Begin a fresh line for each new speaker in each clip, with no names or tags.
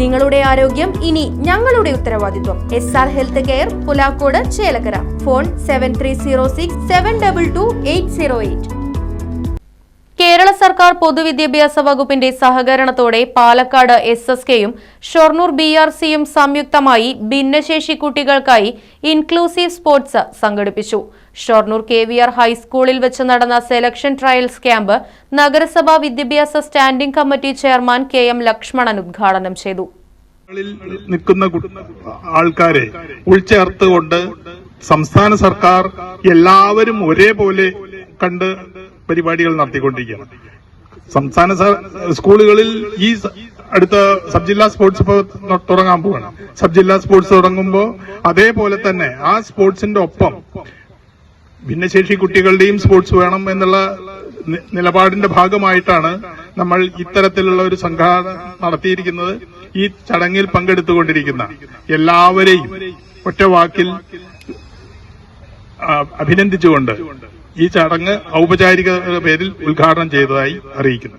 നിങ്ങളുടെ ആരോഗ്യം ഇനി ഞങ്ങളുടെ ഉത്തരവാദിത്വം. S R health care Pulakode Chelakkara. Phone seven three zero six seven double two eight zero eight Kerala സർക്കാർ പൊതുവിദ്യാഭ്യാസ വകുപ്പിന്റെ സഹകരണത്തോടെ പാലക്കാട് എസ് എസ് കെയും ഷൊർണൂർ ബി ആർ സിയും സംയുക്തമായി ഭിന്നശേഷി കുട്ടികൾക്കായി ഇൻക്ലൂസീവ് സ്പോർട്സ് സംഘടിപ്പിച്ചു. ഷൊർണൂർ കെ വി ആർ ഹൈസ്കൂളിൽ വെച്ച് നടന്ന സെലക്ഷൻ ട്രയൽസ് ക്യാമ്പ് നഗരസഭാ വിദ്യാഭ്യാസ standing committee chairman K M Lakshmanan ഉദ്ഘാടനം ചെയ്തു.
ആൾക്കാരെ ഉൾച്ചേർത്തുകൊണ്ട് സംസ്ഥാന സർക്കാർ എല്ലാവരും ഒരേപോലെ കണ്ട് പരിപാടികൾ നടത്തിക്കൊണ്ടിരിക്കുകയാണ്. സംസ്ഥാന സ്കൂളുകളിൽ ഈ അടുത്ത സബ് ജില്ലാ സ്പോർട്സ് തുടങ്ങാൻ പോവാണ്. സബ് ജില്ലാ സ്പോർട്സ് തുടങ്ങുമ്പോൾ അതേപോലെ തന്നെ ആ സ്പോർട്സിന്റെ ഒപ്പം ഭിന്നശേഷി കുട്ടികളുടെയും സ്പോർട്സ് വേണം എന്നുള്ള നിലപാടിന്റെ ഭാഗമായിട്ടാണ് നമ്മൾ ഇത്തരത്തിലുള്ള ഒരു സംഘാടന നടത്തിയിരിക്കുന്നത്. ഈ ചടങ്ങിൽ പങ്കെടുത്തുകൊണ്ടിരിക്കുന്ന എല്ലാവരെയും ഒറ്റ വാക്കിൽ അഭിനന്ദിച്ചുകൊണ്ട് ഈ ചടങ്ങ് ഔപചാരിക പേരിൽ ഉദ്ഘാടനം ചെയ്തതായി അറിയിക്കുന്നു.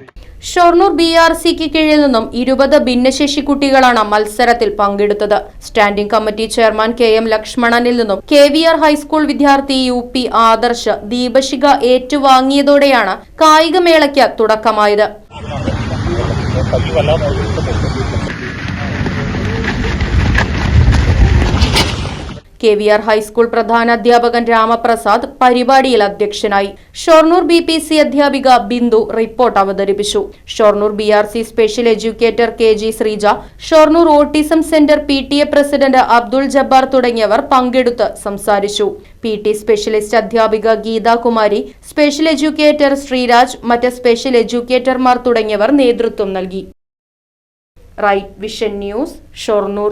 ഷൊർണൂർ ബി ആർ സിക്ക് കീഴിൽ നിന്നും ഇരുപത് ഭിന്നശേഷി കുട്ടികളാണ് മത്സരത്തിൽ പങ്കെടുത്തത്. Standing committee chairman K M ലക്ഷ്മണനിൽ നിന്നും K V R high school വിദ്യാർത്ഥി യു പി ആദർശ് ദീപശിക ഏറ്റുവാങ്ങിയതോടെയാണ് കായികമേളയ്ക്ക് തുടക്കമായത്. K V R high school പ്രധാനാധ്യാപകൻ Ramaprasad പരിപാടിയിൽ അധ്യക്ഷനായി. ഷൊർണൂർ ബി പി സി അധ്യാപിക ബിന്ദു റിപ്പോർട്ട് അവതരിപ്പിച്ചു. Shoranur B R C special educator K G Sreeja Shoranur autism centre P T A president Abdul Jabbar തുടങ്ങിയവർ പങ്കെടുത്ത് സംസാരിച്ചു. പി ടി സ്പെഷ്യലിസ്റ്റ് അധ്യാപിക ഗീതാകുമാരി സ്പെഷ്യൽ എഡ്യൂക്കേറ്റർ ശ്രീരാജ് മറ്റ് special എഡ്യൂക്കേറ്റർമാർ തുടങ്ങിയവർ നേതൃത്വം നൽകി. Right vision news Shoranur